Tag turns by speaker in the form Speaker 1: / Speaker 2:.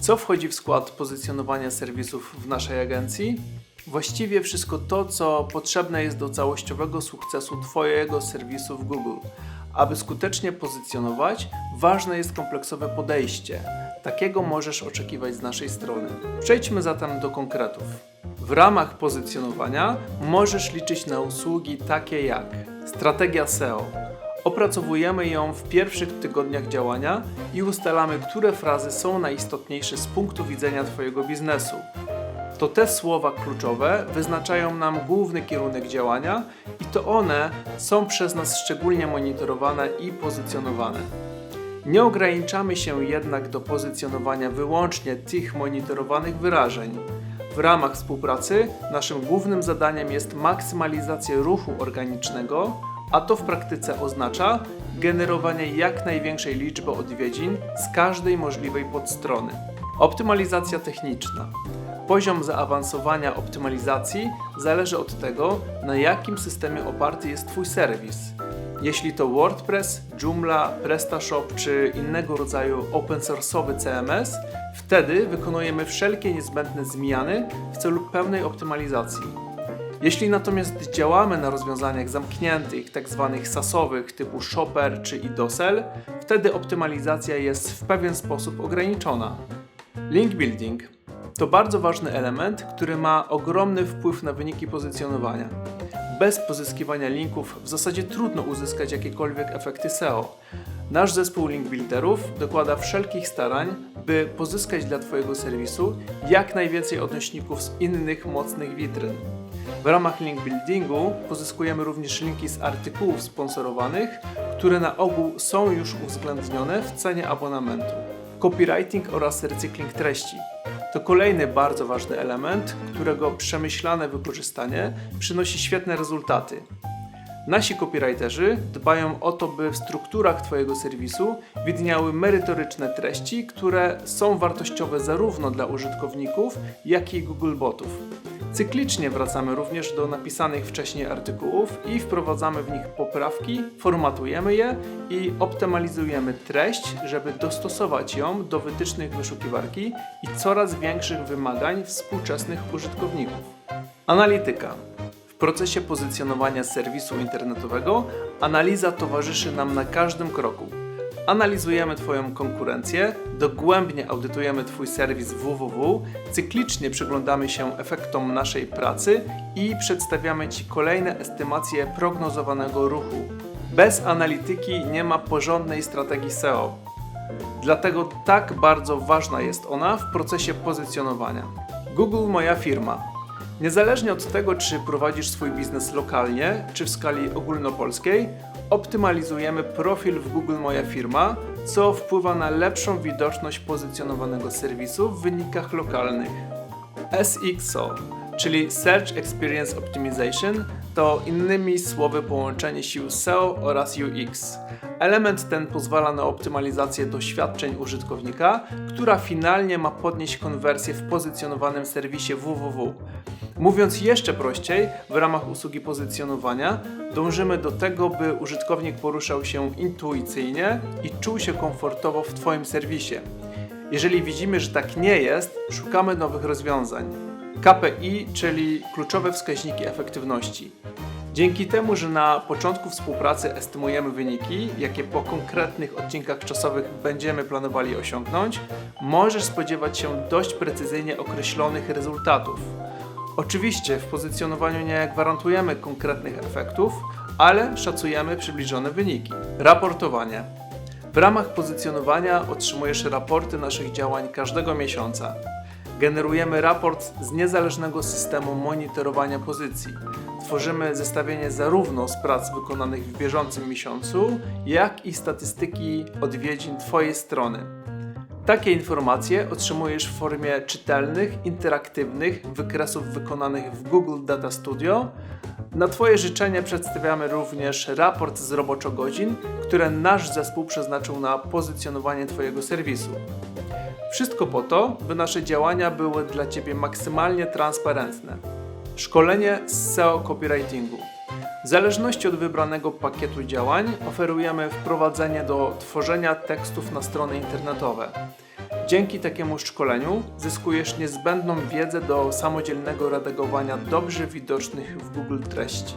Speaker 1: Co wchodzi w skład pozycjonowania serwisów w naszej agencji? Właściwie wszystko to, co potrzebne jest do całościowego sukcesu Twojego serwisu w Google. Aby skutecznie pozycjonować, ważne jest kompleksowe podejście. Takiego możesz oczekiwać z naszej strony. Przejdźmy zatem do konkretów. W ramach pozycjonowania możesz liczyć na usługi takie jak strategia SEO. Opracowujemy ją w pierwszych tygodniach działania i ustalamy, które frazy są najistotniejsze z punktu widzenia Twojego biznesu. To te słowa kluczowe wyznaczają nam główny kierunek działania i to one są przez nas szczególnie monitorowane i pozycjonowane. Nie ograniczamy się jednak do pozycjonowania wyłącznie tych monitorowanych wyrażeń. W ramach współpracy naszym głównym zadaniem jest maksymalizacja ruchu organicznego, a to w praktyce oznacza generowanie jak największej liczby odwiedzin z każdej możliwej podstrony. Optymalizacja techniczna. Poziom zaawansowania optymalizacji zależy od tego, na jakim systemie oparty jest Twój serwis. Jeśli to WordPress, Joomla, PrestaShop czy innego rodzaju open source'owy CMS, wtedy wykonujemy wszelkie niezbędne zmiany w celu pełnej optymalizacji. Jeśli natomiast działamy na rozwiązaniach zamkniętych, tzw. sasowych typu Shopper czy IDOSEL, wtedy optymalizacja jest w pewien sposób ograniczona. Link building to bardzo ważny element, który ma ogromny wpływ na wyniki pozycjonowania. Bez pozyskiwania linków w zasadzie trudno uzyskać jakiekolwiek efekty SEO. Nasz zespół link builderów dokłada wszelkich starań, by pozyskać dla Twojego serwisu jak najwięcej odnośników z innych mocnych witryn. W ramach link buildingu pozyskujemy również linki z artykułów sponsorowanych, które na ogół są już uwzględnione w cenie abonamentu. Copywriting oraz recykling treści. To kolejny bardzo ważny element, którego przemyślane wykorzystanie przynosi świetne rezultaty. Nasi copywriterzy dbają o to, by w strukturach Twojego serwisu widniały merytoryczne treści, które są wartościowe zarówno dla użytkowników, jak i Googlebotów. Cyklicznie wracamy również do napisanych wcześniej artykułów i wprowadzamy w nich poprawki, formatujemy je i optymalizujemy treść, żeby dostosować ją do wytycznych wyszukiwarki i coraz większych wymagań współczesnych użytkowników. Analityka. Procesie pozycjonowania serwisu internetowego analiza towarzyszy nam na każdym kroku. Analizujemy Twoją konkurencję, dogłębnie audytujemy Twój serwis www, cyklicznie przyglądamy się efektom naszej pracy i przedstawiamy Ci kolejne estymacje prognozowanego ruchu. Bez analityki nie ma porządnej strategii SEO. Dlatego tak bardzo ważna jest ona w procesie pozycjonowania. Google Moja firma. Niezależnie od tego, czy prowadzisz swój biznes lokalnie, czy w skali ogólnopolskiej, optymalizujemy profil w Google Moja firma, co wpływa na lepszą widoczność pozycjonowanego serwisu w wynikach lokalnych. SXO, czyli Search Experience Optimization, to innymi słowy połączenie sił SEO oraz UX. Element ten pozwala na optymalizację doświadczeń użytkownika, która finalnie ma podnieść konwersję w pozycjonowanym serwisie www. Mówiąc jeszcze prościej, w ramach usługi pozycjonowania dążymy do tego, by użytkownik poruszał się intuicyjnie i czuł się komfortowo w Twoim serwisie. Jeżeli widzimy, że tak nie jest, szukamy nowych rozwiązań. KPI, czyli kluczowe wskaźniki efektywności. Dzięki temu, że na początku współpracy estymujemy wyniki, jakie po konkretnych odcinkach czasowych będziemy planowali osiągnąć, możesz spodziewać się dość precyzyjnie określonych rezultatów. Oczywiście w pozycjonowaniu nie gwarantujemy konkretnych efektów, ale szacujemy przybliżone wyniki. Raportowanie. W ramach pozycjonowania otrzymujesz raporty naszych działań każdego miesiąca. Generujemy raport z niezależnego systemu monitorowania pozycji. Tworzymy zestawienie zarówno z prac wykonanych w bieżącym miesiącu, jak i statystyki odwiedzin Twojej strony. Takie informacje otrzymujesz w formie czytelnych, interaktywnych wykresów wykonanych w Google Data Studio. Na Twoje życzenie przedstawiamy również raport z roboczo-godzin, które nasz zespół przeznaczył na pozycjonowanie Twojego serwisu. Wszystko po to, by nasze działania były dla Ciebie maksymalnie transparentne. Szkolenie z SEO copywritingu. W zależności od wybranego pakietu działań oferujemy wprowadzenie do tworzenia tekstów na strony internetowe. Dzięki takiemu szkoleniu zyskujesz niezbędną wiedzę do samodzielnego redagowania dobrze widocznych w Google treści.